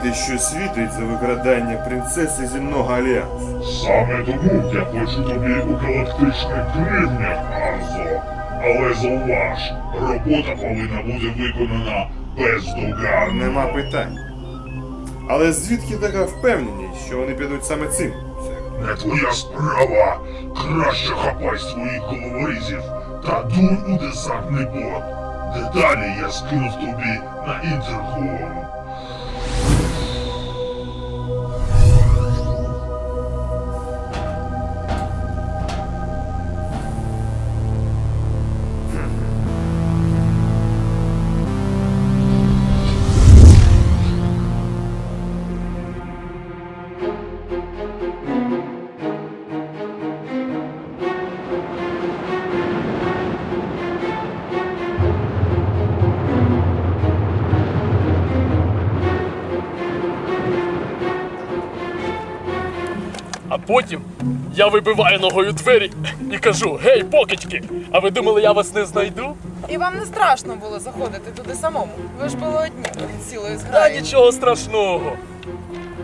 знаєте, що світить за викрадання принцеси земного альянсу? Саме тому я хочу тобі у галактичних гривнях, Арзо. Але зауваж, робота повинна бути виконана бездоганно. Нема питань. Але звідки така впевненість, що вони підуть саме цим? Не твоя справа. Краще хапай своїх головорізів та дуй у десантний бот. Деталі я скинув тобі на інтерком. Потім я вибиваю ногою двері і кажу: Гей, покидьки! А ви думали, я вас не знайду? І вам не страшно було заходити туди самому. Ви ж були одні цілою Та зграєю. нічого страшного.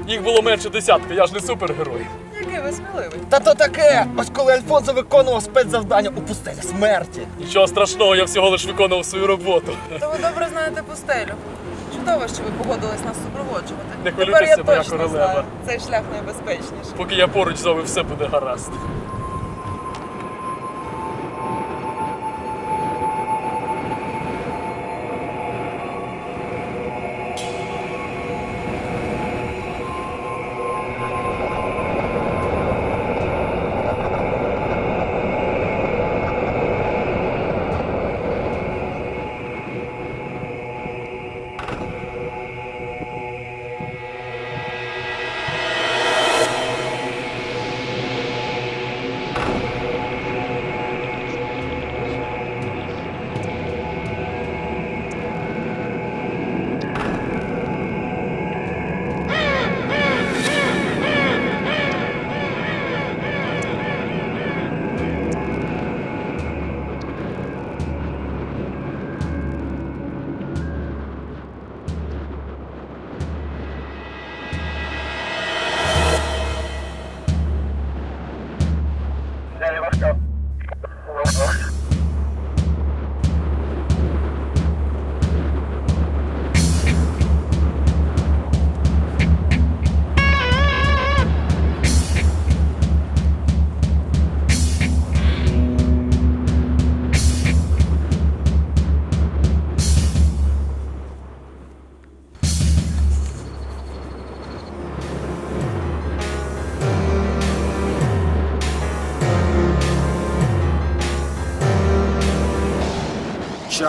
Їх було менше десятка, я ж не супергерой. Який ви сміливий. Та то таке! Ось коли Альфонсо виконував спецзавдання у пустелі смерті. Нічого страшного, я всього лиш виконував свою роботу. То ви добре знаєте пустелю. Чудово, що ви погодились нас супроводжувати. Не Тепер хвилюйтеся, я моя точно королева. знаю, цей шлях найбезпечніший. Поки я поруч з вами все буде гаразд.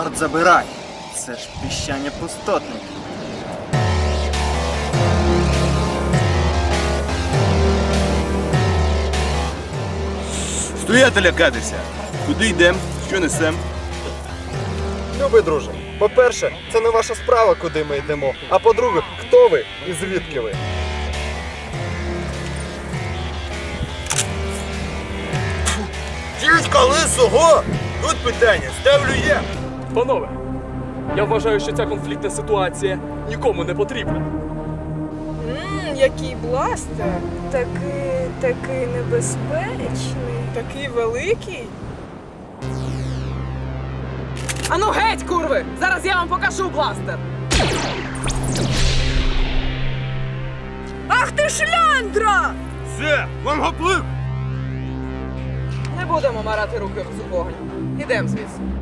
Чорт забирай! Це ж піщання пустотників. Стояти лякатися. Куди йдемо? Що несем? Любий друже, по-перше, це не ваша справа, куди ми йдемо. А по-друге, хто ви і звідки ви? Дідька лисого! Тут питання, ставлю я. Панове, я вважаю, що ця конфліктна ситуація нікому не потрібна. Ммм, який бластер. Такий, такий небезпечний. Такий великий. Ану геть, курви! Зараз я вам покажу бластер! Ах ти шляндра! Все, вам гоплик! Не будемо марати руки в цю вогонь. Ідем звідси.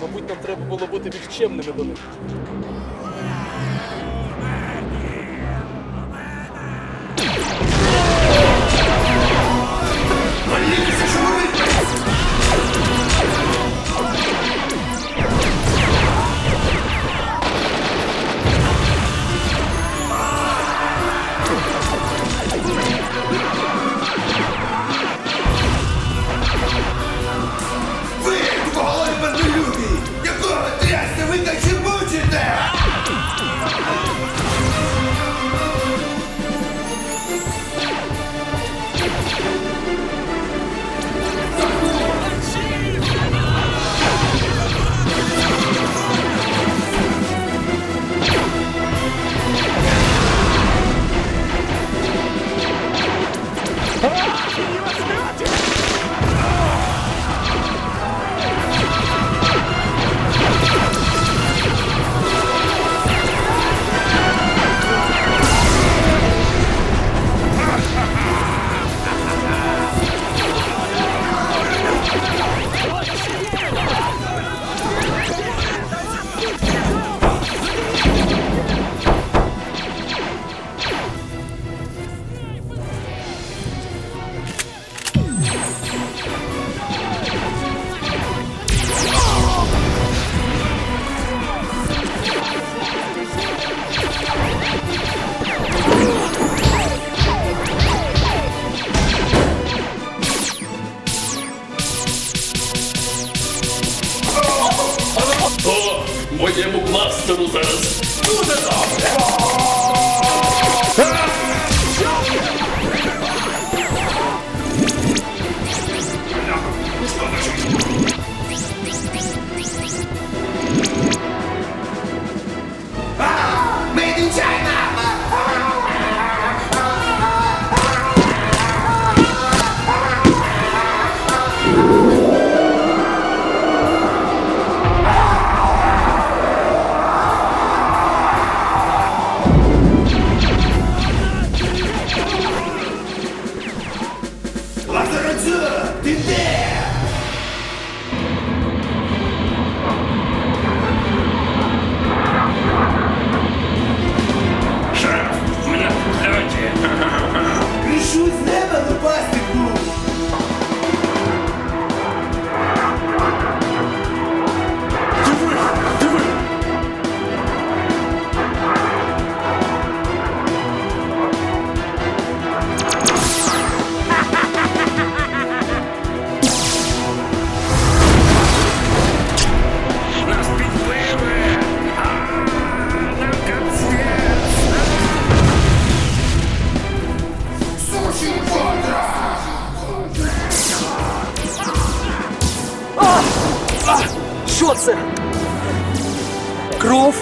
Мабуть, нам треба було бути відчемними до них. Моєму бластеру зараз дуже добре. Кров?